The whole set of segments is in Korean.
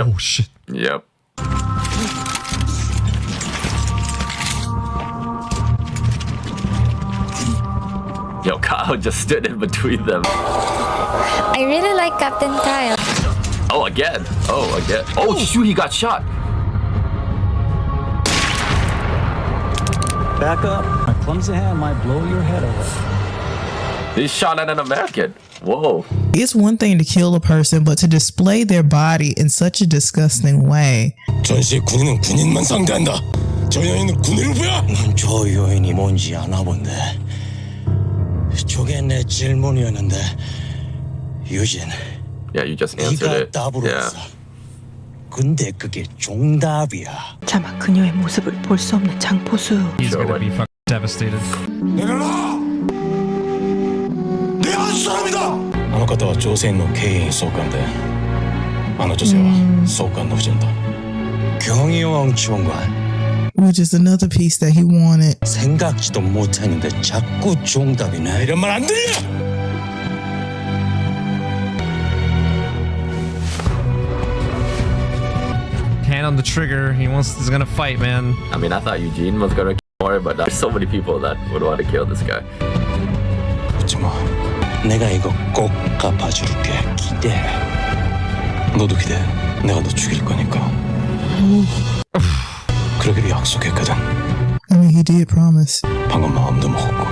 Yep. Oh shit. Yep. Yo, Kyle just stood in between them. I really like Captain Kyle. Oh, again. Oh, again. Oh, shoot, he got shot. Back up. My clumsy hand might blow your head off. He shot at an American. Whoa. It's one thing to kill a person, but to display their body in such a disgusting way. 전시 군인은 군인만 상대한다. 저 여인은 군인 후보야. 넌저 여인이 뭔지 아나 본데. 저게 내 질문이었는데 유진 Yeah, you just answered 네가 it. 답으로 Yeah. 했어. 근데 그게 정답이야. 차마 그녀의 모습을 볼 수 없는 장포수. He's gonna be fucking devastated. 내려라. あの方は朝鮮の警員総監であの女性は総監の夫人だ 경영 지원관 Which is another piece that he wanted. 생각지도 못했는데 자꾸 정답이네 이런 말 안 들려 Hand on the trigger. He wants. He's gonna fight, man. I mean, I thought Eugene was gonna kill more, but there's so many people that would want to kill this guy. 웃지 마 내가 이거 꼭 갚아줄게 기대해 너도 기대해 내가 너 죽일 거니까 그러기로 약속했거든 I mean, he did promise. 방금 마음도 먹었고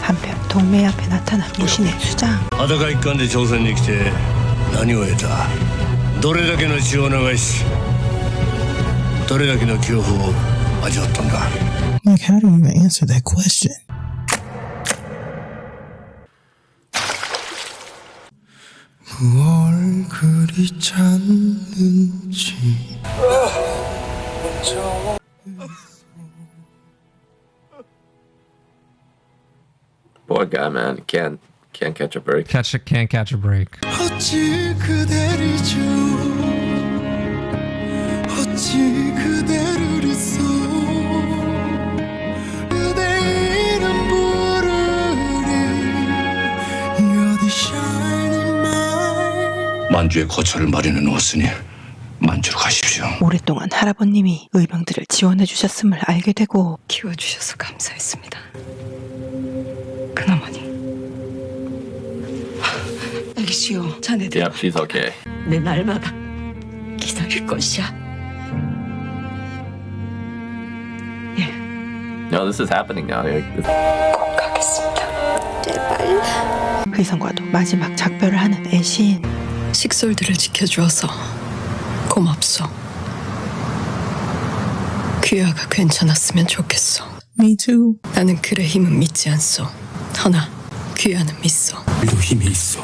한편 동매 앞에 나타난 무신의 수장. 裸一貫で朝鮮に来て何を得たどれだけの血を流しどれだけの恐怖を味わったんだ Like, how do you even answer that question? 뭘 그리 찾는지 Poor guy, man. Can't can't catch a break. Catch a can't catch a break. 어찌 그대를 잊 만주의 거처를 마련해 놓았으니 만주로 가십시오 오랫동안 할아버님이 의병들을 지원해 주셨음을 알게 되고 키워주셔서 감사했습니다. 그나마니. 알겠시오. 자네들 Yep, she's okay. 내 날마다 기다릴 것이야. No, this is happening now. Like, this- 가겠습니다. 제발. 회성과도 마지막 작별을 하는 애신. 식솔들을 지켜주어서 고맙소. 귀하가 괜찮았으면 좋겠어. Me too. 나는 글의 힘은 믿지 않소. 허나 귀하는 믿소. 우리도 힘이 있어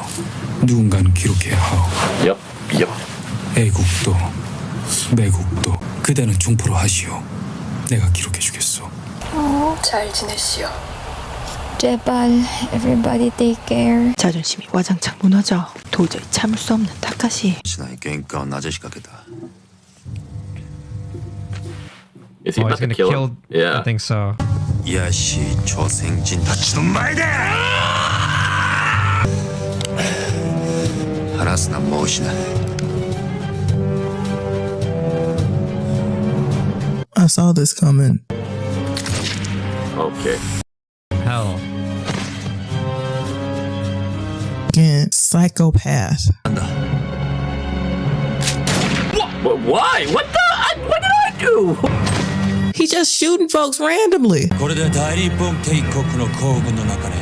누군가는 기록해야 하오 Yep. Yep. 애국도 매국도 그대는 중포로 하시오 내가 기록해 주겠소 잘 지내시오. 제발 everybody take care. 자존심이 와장창 무너져 도저히 참을 수 없는 타카시. 지나이 게임관 아저씨 가겠다. Is he Oh, about to to kill kill. him? I Yeah. think so. 야씨 저 생진 다치는 말이다. 하나스나 멋이나 I saw this coming. Okay. psychopath. What? Why? What the? I, what did I do? He just shooting folks randomly. これで大日本帝国の皇軍の中で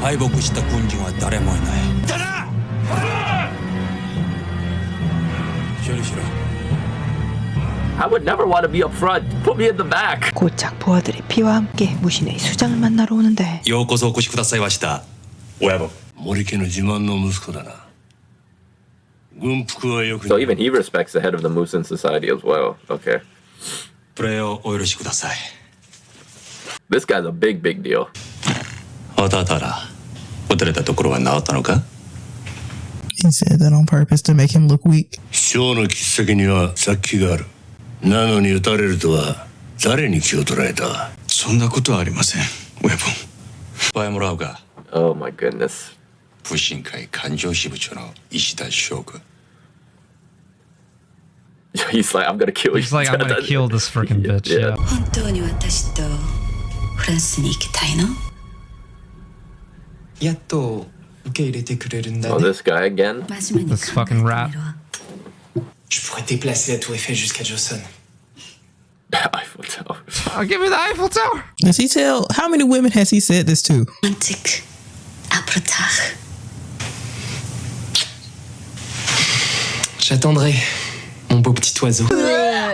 敗北した軍人は誰もいないだな処理しろ I would never want to be up front. Put me in the back. 곧장 부하들이 피와 함께 무신의 수장을 만나러 오는데 ようこそお越しくださいました親分 森家の自慢の息子だな軍服はよく So even he respects the head of the Musin society as well. Okay. プレーをお許しください This guy's a big, big deal. おたたら撃たれたところは治ったのか He said that on purpose to make him look weak. 師匠の切っ先には殺気があるなのに撃たれるとは誰に気を取られたそんなことはありません親分場合もらうか Oh my goodness. 不信会環状支部長の石田翔君 He's like, I'm gonna kill you. He's like, I'm gonna kill this freaking bitch. Yeah. Yeah. 本当に私とフランスに行きたいのやっと受け入れてくれるんだ Oh, this guy again? 真面目に This 考えて fucking み rat. ろ Je pourrais déplacer la tour Eiffel jusqu'à Johnson. Eiffel Tower. I'll give me the Eiffel Tower. Does he tell how many women has he said this to? romantique après tard J'attendrai, mon beau petit oiseau.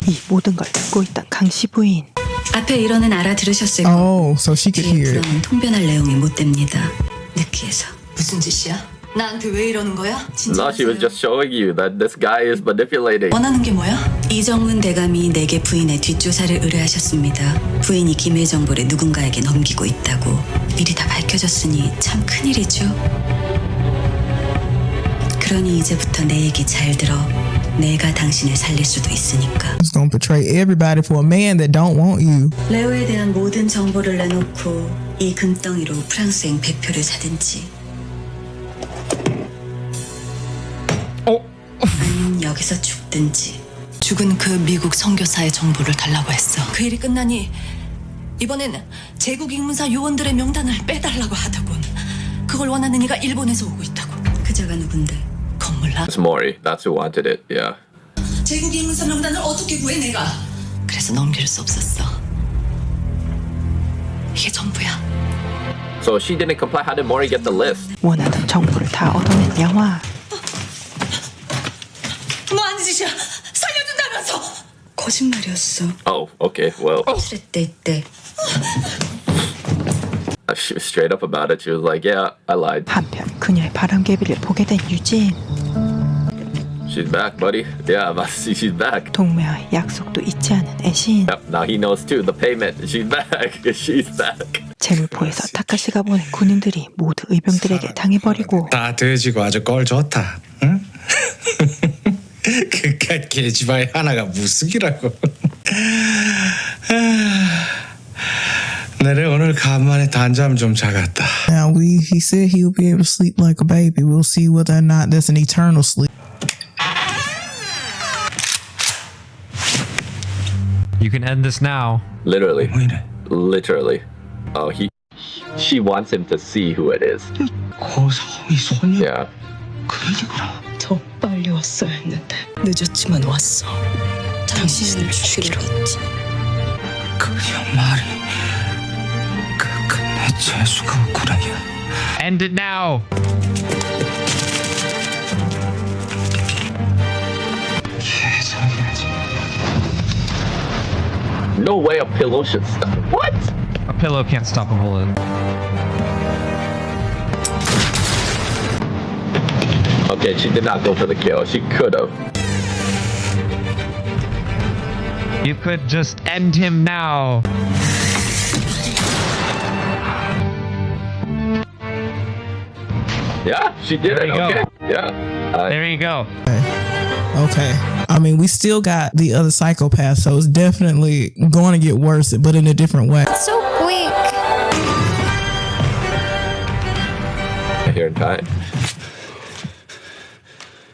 이 모든 걸 듣고 있던 강씨 부인 앞에 일어는 알아들으셨을 거고 Oh, so she could 뒤에 hear it. 불어는 통변할 내용이 못 됩니다 느끼해서 무슨 짓이야? 나한테 왜 이러는 거야? 진짜 No, she was just showing you that this guy is manipulating. 원하는 게 뭐야? 이정문 대감이 내게 부인의 뒷조사를 의뢰하셨습니다. 부인이 김해 정보를 누군가에게 넘기고 있다고 미리 다 밝혀졌으니 참 큰일이죠. 그러니 이제부터 내 얘기 잘 들어. 내가 당신을 살릴 수도 있으니까. He's gonna betray everybody for a man that don't want you. 레오에 대한 모든 정보를 내놓고 이 금덩이로 프랑스행 백표를 사든지 Oh. 아니면 여기서 죽든지 죽은 그 미국 선교사의 정보를 달라고 했어 그 일이 끝나니 이번엔 제국 ing문사 요원들의 명단을 빼달라고 하더군 그걸 원하는 이가 일본에서 오고 있다고 그자가 누군데 건물라 It's Mori. That's who wanted it. Yeah. 제국 ing문사 명단을 어떻게 구해 내가 그래서 넘길 수 없었어 이게 전부야 So she didn't comply. How did Mori get the list? 원하던 정보를 다 얻어낸 양화 뭐 하는 짓이야 살려준다면서 거짓말이었어 Oh, okay. Well, 출했대 이때 she was straight up about it. She was like, "Yeah, I lied. 한편 그녀의 바람개비를 보게 된 유진 She's back, buddy. Yeah, see she's back. 동매와의 약속도 잊지 않은 애신 Yep. Now he knows too. The payment. She's back. She's back. 재물포에서 타카시가 보낸 군인들이 모두 의병들에게 당해버리고 다 돼지고 아주 꼴 좋다. 응? 그깟 계집아이 하나가 무슨이라고. 내래 오늘 간만에 단잠 좀 자갔다. Now we he said he'll be able to sleep like a baby. We'll see whether or not that's an eternal sleep. You can end this now. Literally. 뭐 이래? Literally. Oh, he. She wants him to see who it is. 고성이 소녀 Yeah. 그 일이구나. 더 빨리 왔어야 했는데 늦었지만 왔어 당신을 죽이기로 했지 그냥 말이 그 끝내 재수가 없구나. End it now. No way a pillow should stop. What? A pillow can't stop a bullet. Okay, she did not go for the kill. She could have. You could just end him now. Yeah, she did There it. you go. Okay. Yeah. Uh, There you go. Okay. I mean, we still got the other psychopath, so it's definitely going to get worse, but in a different way. So quick. here in time.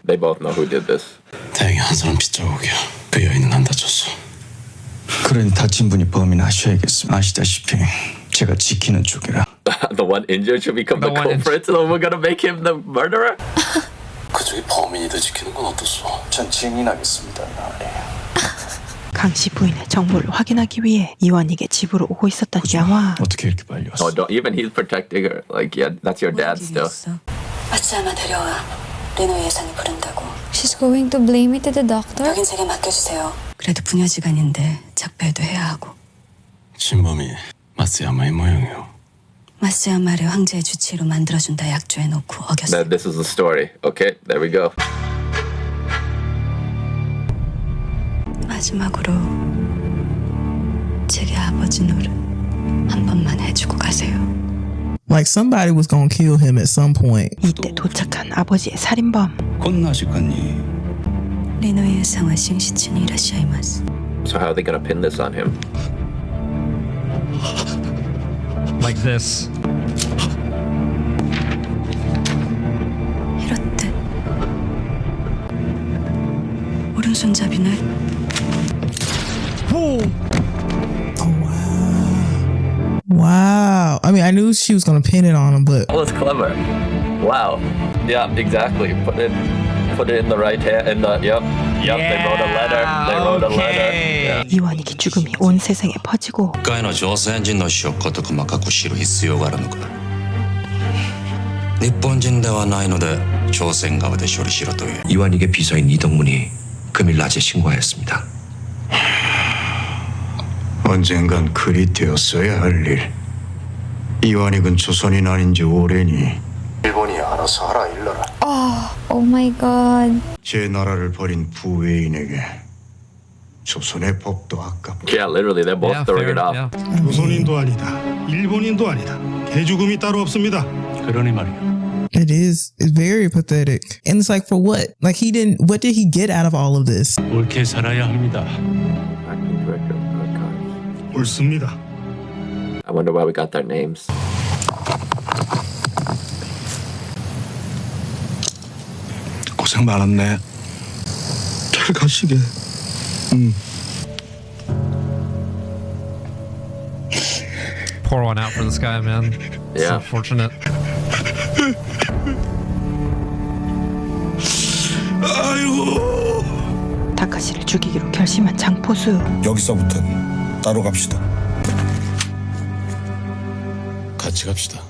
They both know who did this. 다행히 한 사람 빗자국이야. 그 여인은 안 다쳤어. 그러니 다친 분이 범인 하셔야겠음. 아시다시피 제가 지키는 쪽이라. the one injured should become the, The one culprit, so we're gonna make him the murderer? 그쪽이 범인이들 지키는 건 어떻소? 전 증인하겠습니다. 나으리. 강씨 부인의 정보를 확인하기 위해 이완익의 집으로 오고 있었던 양화 어떻게 이렇게 빨리 왔어? Don't even he's protecting her. Like, yeah, that's your dad still. 아치아마 데려와 레노 예산이 부른다고 She's going to blame it to the doctor? 여긴 제게 맡겨주세요 그래도 부녀지간인데 작별도 해야 하고 진범이 마스야마의 모양이요. 마스야마를 황제의 주치의로 만들어준다 약조해놓고 어겼어 That this is the story. Okay, there we go. 마지막으로 제게 아버지 노릇 한 번만 해주고 가세요 Like somebody was going to kill him at some point. 이때 도착한 아버지의 살인범 곤나시까니 리노의 예상은 싱시츠니 이라시아이마스 So how are they gonna pin this on him? Like this. 이렇듯 손잡이네. Oh wow. Wow. I mean, I knew she was gonna pin it on him, but That was clever. Wow. Yeah, exactly. Put it, put it in the right hand. In the yep, yep. they wrote a letter. They wrote a letter. okay. Yeah. 이완익의 죽음이 온 세상에 퍼지고 外の朝鮮人の死を事細かく知る必要があるのか日本人ではないので朝鮮側で処理しろという 이완익의 비서인 이덕문이 금일 낮에 신고하였습니다. 언젠간 그리 되었어야 할 일. 이완익은 조선인 아닌 지 오래니 일본이 알아서 하라 일러라. Oh my god. 제 나라를 버린 부외인에게 조선의 법도 아깝고 Yeah, literally, they're both Yeah, throwing fair. it off. Yeah. 조선인도 아니다. 일본인도 아니다. 개죽음이 따로 없습니다. 그러니 말이야. it is it's very pathetic. And it's like for what? Like he didn't what did he get out of all of this? 옳게 살아야 합니다. Acting director of archives. 옳습니다. I wonder why we got their names. 고생 많았네. 잘 가시게. Pour one out for this guy, man. Yeah. unfortunate. 다카시를 죽이기로 결심한 장포수 여기서부터는 따로 갑시다. 같이 갑시다.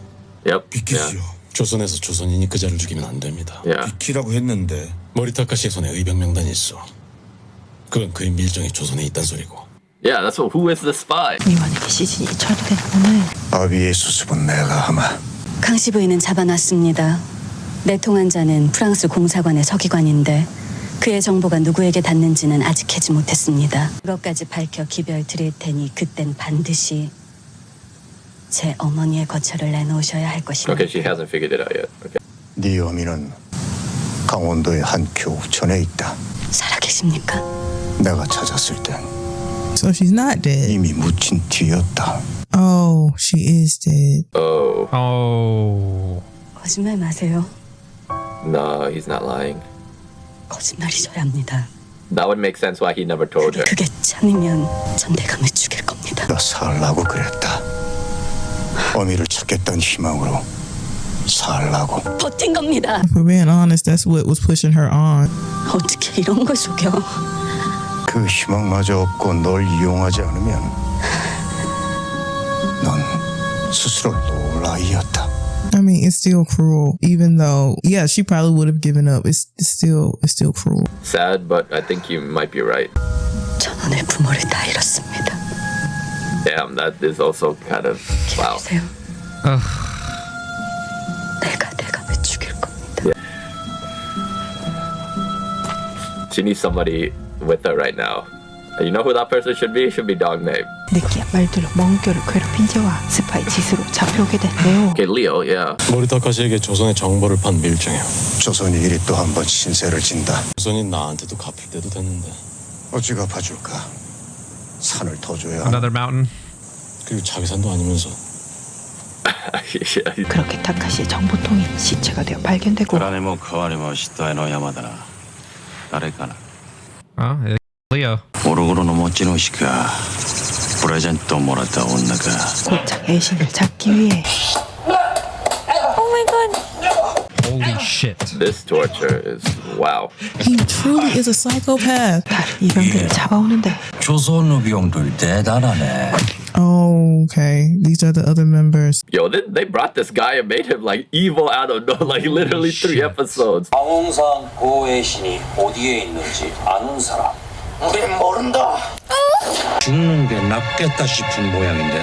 Yep. 비키시오. 조선에서 조선인이 그 자를 죽이면 안 됩니다. 비키라고 했는데 머리타카시의 손에 의병 명단이 있어. 그건 그의 밀정이 조선에 있단 소리고. Yeah, that's what. Who is the spy? 이완익의 시즌이 철회된 오늘 아비의 수습은 내가 하마. 강씨 부인은 잡아놨습니다. 내통한 자는 프랑스 공사관의 서기관인데 그의 정보가 누구에게 닿는지는 아직 캐지 못했습니다. 그것까지 밝혀 기별 드릴 테니 그땐 반드시 제 어머니의 거처를 내놓으셔야 할 것입니다. Okay, she hasn't figured it out yet. Okay. 네 어미는 강원도의 한 교천에 있다. 살아계십니까? 내가 찾았을 땐 So she's not dead. 이미 묻힌 뒤였다. Oh, she is dead. Oh Oh. 거짓말 마세요. no, he's not lying. 거짓말이셔야 합니다. That would make sense why he never told her. 그게 참이면 전 대감을 죽일 겁니다. 나 살라고 그랬다. 어미를 찾겠다는 희망으로 살라고. 버틴 겁니다. For being honest, that's what was pushing her on. 어떻게 이런 걸 속여? 그 희망마저 없고 널 이용하지 않으면 넌 스스로 놓을 아이였다. I mean, it's still cruel. Even though, yeah, she probably would have given up. It's, it's still, it's still cruel. Sad, but I think you might be right. 전원의 부모를 다 잃었습니다. Damn, that is also kind of wow. 기다리세요. Ugh. 내가 대감을 죽일 겁니다. She needs somebody with her right now. And you know who that person should be? Should be Dog Name. 느끼한 말들로 멍교를 괴롭힌 죄와 스파이 짓으로 잡혀오게 된 레오 Okay, Leo, yeah. 모리타카시에게 조선의 정보를 판 밀정이야. 조선이 이리 또 한 번 신세를 진다. 조선이 나한테도 갚을 때도 됐는데. 어찌 갚아줄까? 산을 더 줘야 하나? Another mountain. 그리고 자기산도 아니면서. yeah. 그렇게 다카시의 정보통이 시체가 되어 발견되고 金も変わりもしたいの山だな誰かな Oh, yeah. Leo. オルゴロの持ち主かプレゼントをもらった女か 곧장 애신을 잡기 위해 Oh my god. Holy shit. This torture is wow. He truly is a psychopath. 다른 이병들을 잡아오는데 조선 의병들 대단하네 Oh, okay. These are the other members. Yo, they, they brought this guy and made him like evil out of no, like literally three episodes. 황홍산 고애신이 어디에 있는지 아는 사람? 우린 모른다. 죽는 게 낫겠다 싶은 모양인데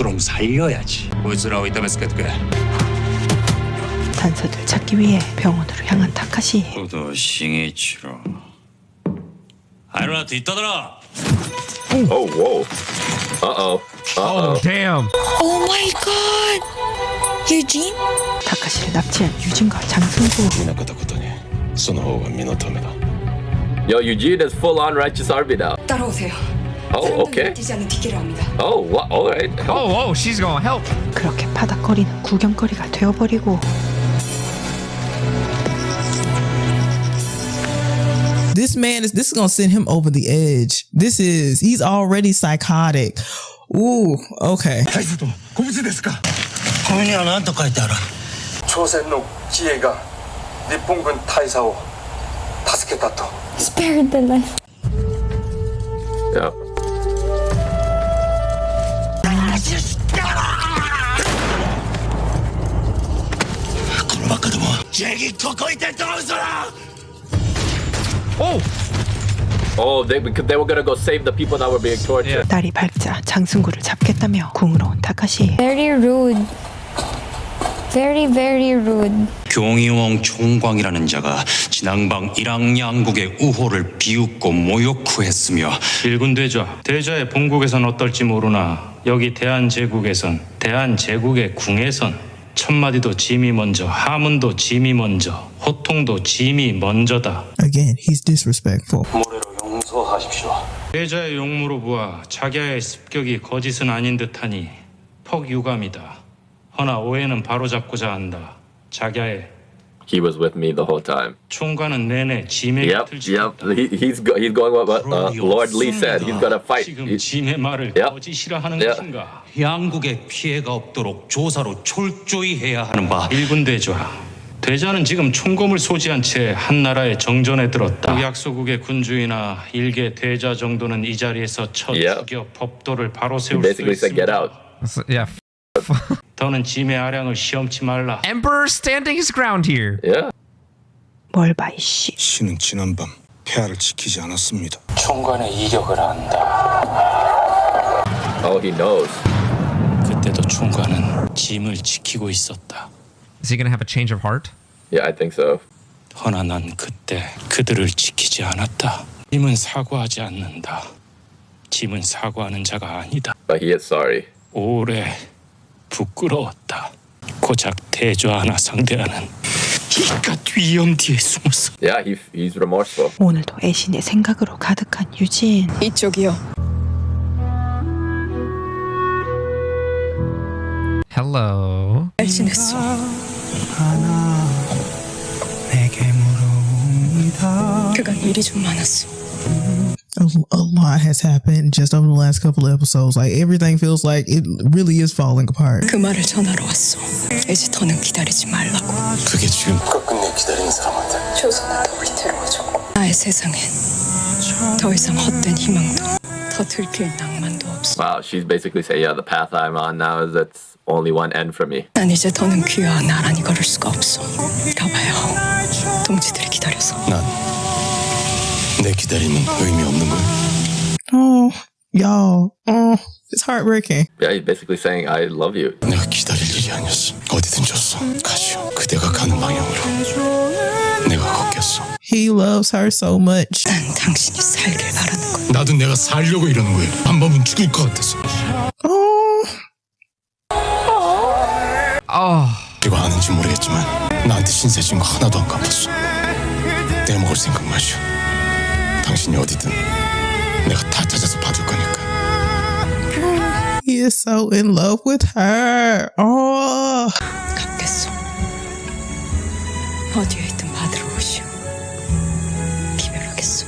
그럼 살려야지. 우즈라오 이타메스케트게. 단서들 찾기 위해 병원으로 향한 타카시. 저도 싱이치로. 아이로나트 이따더라. Oh, whoa. Uh-oh. 유진? 타카시를 납치한 유진과 장승구. 미나카타 코타니. 소노호가 미노타메다. Yo, Eugene full on righteous army다. 따라오세요. Oh, okay. 뛰지 않는 뒷길을 합니다. Oh, what? All right. Oh, oh, she's gonna help. 그렇게 파닥거리는 구경거리가 되어버리고 This man is this is gonna send him over the edge. This is he's already psychotic. Ooh, okay. ここには何と書いてある朝鮮の自衛が日本軍大佐を助けたと Spared the life. Yeah. Oh! Oh, they because they were gonna go save the people that were being tortured. 날이 밝자 장승구를 잡겠다며 궁으로 온 타카시. Very rude. Very, very rude. 경이왕 총광이라는 자가 진앙방 일왕양국의 우호를 비웃고 모욕후했으며 일군 대좌. 대좌의 본국에선 어떨지 모르나 여기 대한제국에선 대한제국의 궁에선 첫마디도 짐이 먼저 하문도 짐이 먼저 호통도 짐이 먼저다. Again, he's disrespectful. 모래로 용서하십시오 대좌의 용무로 보아 자기의 습격이 거짓은 아닌 듯하니 퍽 유감이다. 허나 오해는 바로잡고자 한다. 자기의 He was with me the whole time. 총괄은 내내 짐의 Yep, 곁을 yep. 지켰다. He, he's go, he's going what, what uh, Lord Lee said. He's gonna fight. 지금 He- 짐의 말을 Yep. 거짓이라 하는 Yep. 것인가? 양국에 피해가 없도록 조사로 철저히 해야 하는 바 일군 대좌. 대자는 지금 총검을 소지한 채 한 나라의 정전에 들었다. 약소국의 군주이나 일개 대자 정도는 이 자리에서 첫 Yep. 죽여 법도를 바로 세울 수 basically said, "Get 있습니다. out." That's- yeah. 더는 짐의 아량을 시험치 말라. Emperor standing his ground here. Yeah. 뭘 봐 이씨. 신은 지난밤 폐하를 지키지 않았습니다. 총관의 이격을 한다 Oh, he knows. 그때도 총괄은 짐을 지키고 있었다. Is he gonna have a change of heart? Yeah, I think so. 허나 난 그때 그들을 지키지 않았다. 짐은 사과하지 않는다. 짐은 사과하는 자가 아니다. But he is sorry. 오래 부끄러웠다. 고작 대좌 하나 상대하는 이깟 위험 뒤에 숨어서 Yeah, he he's remorseful. 오늘도 애신의 생각으로 가득한 유진. 이쪽이요. Hello. 잘 지냈어. 그간 일이 좀 많았어. A, a lot has happened just over the last couple of episodes. Like everything feels like it really is falling apart. 그 말을 전하러 왔어. 이제 더는 기다리지 말라고. 그게 지금 끝끝내 기다리는 사람한테 조선을 더 위태로워져. 나의 세상엔 더 이상 헛된 희망도 더 들킬 낭만도 없어. Wow, she's basically saying, "Yeah, the path I'm on now is that's only one end for me." 난 이제 더는 귀와 나란히 걸을 수가 없어. 가봐요. 동지들이 기다려서. 난 내 기다림은 의미 없는 거야. Oh, y'all. Oh, it's heartbreaking. Yeah, he's basically saying, "I love you." 내가 기다릴 일이 아니었어. 어디든 줬어. 가시오. 그대가 가는 방향으로 내가 걷겠어. He loves her so much. 난 당신이 살길 바라는 거야. 나도 내가 살려고 이러는 거야. 한 번은 죽을 것 같았어. Oh, Oh. 그리고 아는지 모르겠지만 나한테 신세 진 거 하나도 안 갚았어. 떼먹을 생각 마시오. 당신이 어디든 내가 다 찾아서 받을 거니까. he is so in love with her. Oh, 갚겠어. 어디에 있든 받으러 오시오. 기별하겠어.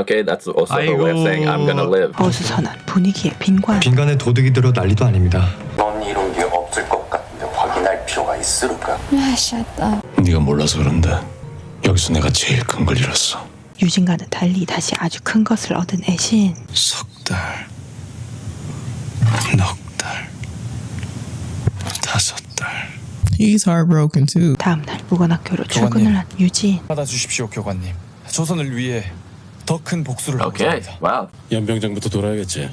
Okay, that's also her way of saying, "I'm gonna live." 어수선한 분위기의 빈관. 빈간에 도둑이 들어 난리도 아닙니다. 넌 이런 게 없을 것 같은데 확인할 필요가 있을까? Shut up. 네가 몰라서 그런데 여기서 내가 제일 큰 걸 잃었어. 유진과는 달리 다시 아주 큰 것을 얻은 애신. 석 달, 넉 달, 다섯 달. he's heartbroken too. 다음 날 무관학교로 출근을 한 유진. 받아주십시오, 교관님. 조선을 위해 더 큰 복수를 Okay, wow. 연병장부터 돌아야겠지.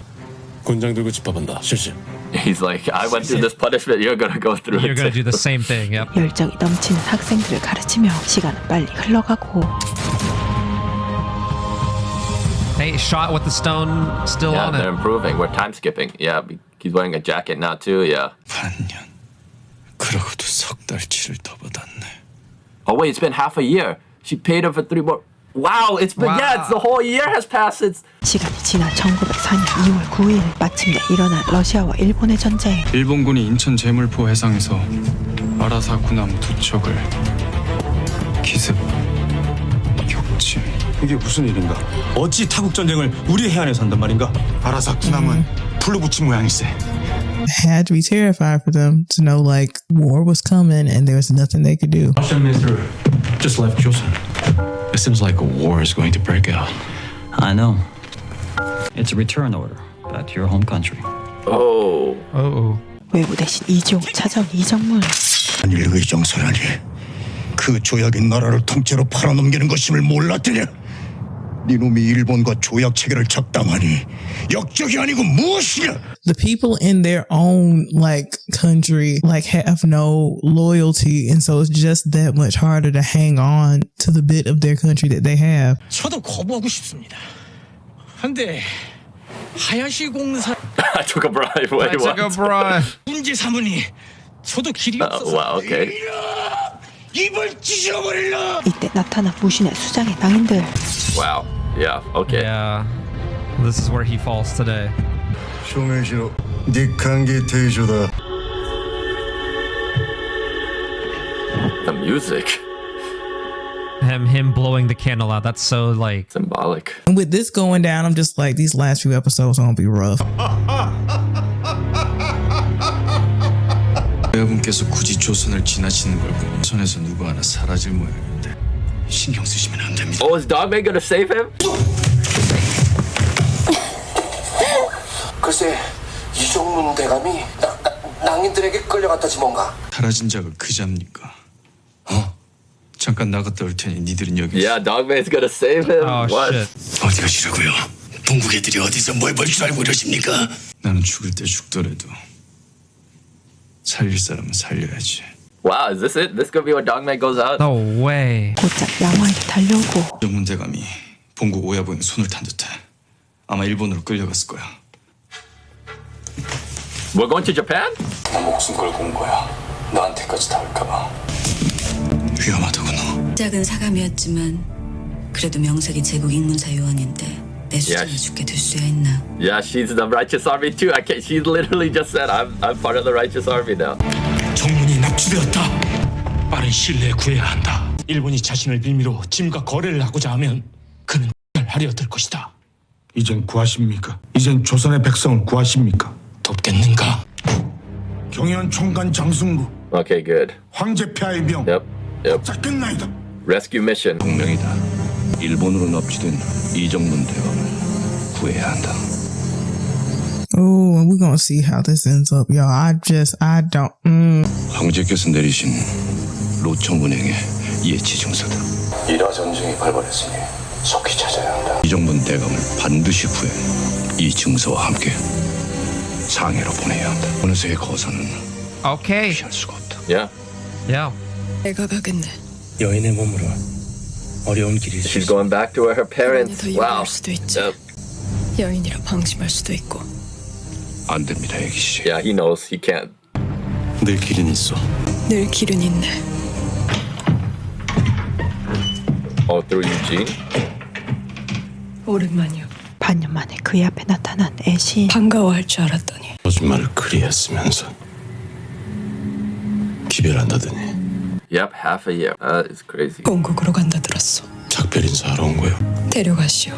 군장 들고 집합한다. 실시. He's like, "I went through this punishment. You're gonna go through You're it." gonna too." do the same thing. Yep. 열정이 넘치는 학생들을 가르치며 시간은 빨리 흘러가고 Hey, shot with the stone still Yeah, on they're it. improving. We're time skipping. Yeah, he's wearing a jacket now too. Yeah. 반년. 그러고도 석 달치를 더 받았네. Oh wait, it's been half a year. She paid him for three more. Wow, it's been yeah, it's the whole year has passed since. 시간이 지난 1904년 2월 9일 마침내 일어난 러시아와 일본의 전쟁 일본군이 인천 제물포 해상에서 아라사 군함 두 척을 기습 이게 무슨 일인가? 어찌 타국 전쟁을 우리 해안에서 한단 말인가? 아라사쿠남은 풀로 붙인 모양일세. Had to be terrified for them to know like war was coming and there was nothing they could do. Minister just left Joseon. It seems like a war is going to break out. I know. It's a return order back to your home country. Oh. Oh. 외부 대신 이지용을 찾아온 이정문. 한일 의정서라니 그 조약이 나라를 통째로 팔아넘기는 것임을 몰랐더냐? The people in their own like country like have no loyalty and so it's just that much harder to hang on to the bit of their country that they have. 저도 거부하고 싶습니다. 한데 하야시 공사 I took a bribe. Wait, I took a what? bribe. 문제 사무니 저도 길이 Oh, 없어서 wow, okay. 입을 찢어버릴라. 이때 나타난 무신의 수장의 낭인들. Wow. Yeah. Okay. Yeah. This is where he falls today. The music. Him, him blowing the candle out. That's so like symbolic. And with this going down, I'm just like these last few episodes are gonna be rough. 굳이 조선을 지나치는 걸 손에서 누구 하나 사라질 신경 쓰시면 안 됩니다. Oh, is Dogman gonna save him? 글쎄 이종문 대감이 나, 나, 낭인들에게 끌려갔다지 뭔가 사라진 자가 그자입니까? 어? 잠깐 나갔다 올 테니 니들은 여기 Yeah, Dogman's gonna save him. Oh what? shit. 어디 가시라고요? 본국 애들이 어디서 뭘 볼 줄 알고 이러십니까? 나는 죽을 때 죽더라도 살릴 사람은 살려야지. Wow, is this it? This gonna be when Dogman goes out? No way. 곧장 양화에게 달려오고 정문 대감이 본국 오야부에 손을 탄 듯해. 아마 일본으로 끌려갔을 거야. We're going to Japan? 나 목숨 걸고 온 거야. 나한테까지 닿을까봐. 위험하다구나. 작은 사감이었지만 그래도 명색이 제국 ing문사 요원인데 내 수장에 죽게 될 수야 있나? Yeah, she's the righteous army too. I can't. She literally just said, "I'm I'm part of the righteous army now." 납치되었다. 빠른 신뢰에 구해야 한다. 일본이 자신을 빌미로 짐과 거래를 하고자 하면 그는 하려 들 것이다. 이젠 구하십니까? 이젠 조선의 백성을 구하십니까? 돕겠는가? 경연 총관 장승부 Okay, good. 황제 폐하의 명 Yep. Yep. 자 끝나이다. Rescue mission. 동명이다. 일본으로 납치된 이정문 대감을 구해야 한다. Oh, and we're gonna see how this ends up, y'all. I just I don't mm. 황제께서 내리신 로청운행의 예치 증서다. 이라 전쟁이 발발했으니 속히 찾아야 한다. 이정문 대감을 반드시 구해 이 증서와 함께 상해로 보내야 한다. 어느새 거사는 Okay. 피할 수가 없다. Yeah. Yeah. 내가 가겠네. 여인의 몸으로 어려운 길이 She's going back to her parents. 더 Wow. 위험할 수도 있지. Yep. 여인이라 방심할 수도 있고. 안 됩니다, 애기 씨. Yeah, he knows he can't. 늘 길은 있어. 늘 길은 있네. Oh, through Eugene. 오랜만이요. 반년 만에 그의 앞에 나타난 애신. 반가워할 줄 알았더니 거짓말을 그리 했으면서 기별한다더니 Yep, half a year. That is crazy. 본국으로 간다 들었어. 작별 인사하러 온 거요. 데려가시오.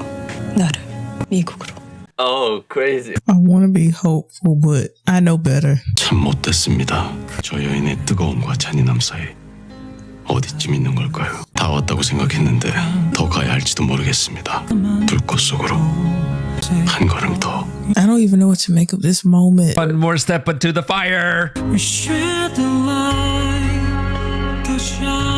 나를 미국으로. Oh, crazy. I wanna be hopeful, but I know better. 참 못됐습니다. 저 여인의 뜨거움과 잔인함 사이 어디쯤 있는 걸까요? 다 왔다고 생각했는데 더 가야 할지도 모르겠습니다. 불꽃 속으로 한 걸음 더. I don't even know what to make of this moment. One more step into the fire. Shed the light, the shine.